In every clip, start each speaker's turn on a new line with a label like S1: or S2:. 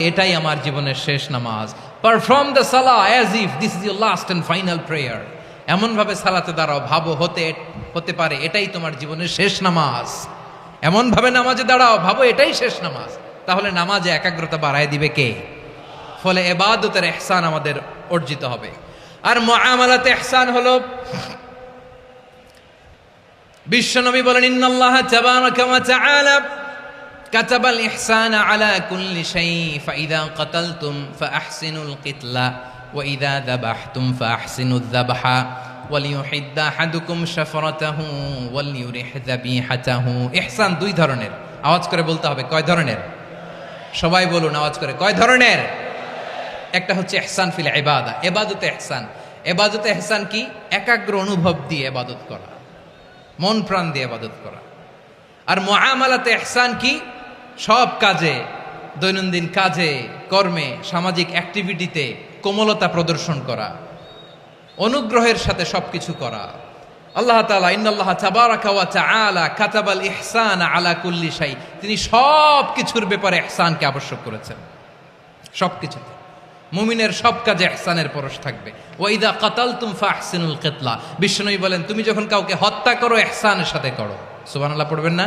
S1: এটাই আমার জীবনের শেষ নামাজ। পারফর্ম দ্য সালা as if this is your last and final prayer এমনভাবে সালাতে দাঁড়াও, ভাবো, হতে হতে পারে, এটাই তোমার জীবনের শেষ নামাজ। এমনভাবে নামাজে দাঁড়াও, ভাবো, এটাই শেষ নামাজ। তাহলে নামাজে একাগ্রতা বাড়ায় দিবে কে? ফলে এবাদতের এহসান আমাদের অর্জিত হবে। আর মুআমালাতে এহসান হলো বিশ্বনবী বলেন, ইন্নাল্লাহ তাবারাকা ওয়া তাআলা। কাতাবাল ইহসান আলা কুল্লি শাই, ফাইদা কাতালতুম ফাহসিনুল কিতলা ওয়াইদা দাবাহতুম ফাহসিনুদ দাবাহা, ওয়ালিউহিদ্দ হাদুকুম সাফরাতাহু ওয়ালিউরিহ যাবিহাতাহু। ইহসান দুই ধরনের। আওয়াজ করে বলতে হবে, কয় ধরনের? সবাই বলুন, আওয়াজ করে, কয় ধরনের? একটা হচ্ছে এহসান ফিল এবাদা এবাদতে এহসান এবাদতে এহসান কি? একাগ্র অনুভব দিয়ে এবাদত করা। মন প্রাণ দিয়ে এবাদত করা। আর মহামালাতে এহসান কি? সব কাজে, দৈনন্দিন কাজে, কর্মে, সামাজিক অ্যাক্টিভিটিতে কোমলতা প্রদর্শন করা, অনুগ্রহের সাথে সবকিছু করা। আল্লাহ তাবারাকা ওয়া তাআলা কাতাবাল ইহসান আলা কুল্লি শাই। তিনি সব কিছুর ব্যাপারে ইহসানকে আবশ্যক করেছেন। সব কিছুতে মুমিনের সব কাজে এহসানের পরশ থাকবে। ওয়াইদা কাতালতুম ফাহসিনুল কিতলা। বিশ্বনবী বলেন, তুমি যখন কাউকে হত্যা করো এহসানের সাথে করো। সুবান আল্লাহ পড়বেন না?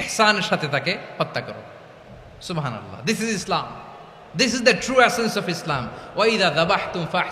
S1: এহসানের সাথে তাকে হত্যা করো। সুবহানাল্লাহ। This is Islam this is the true essence of Islam ওয়াইদা দাবাহতুম ফাহ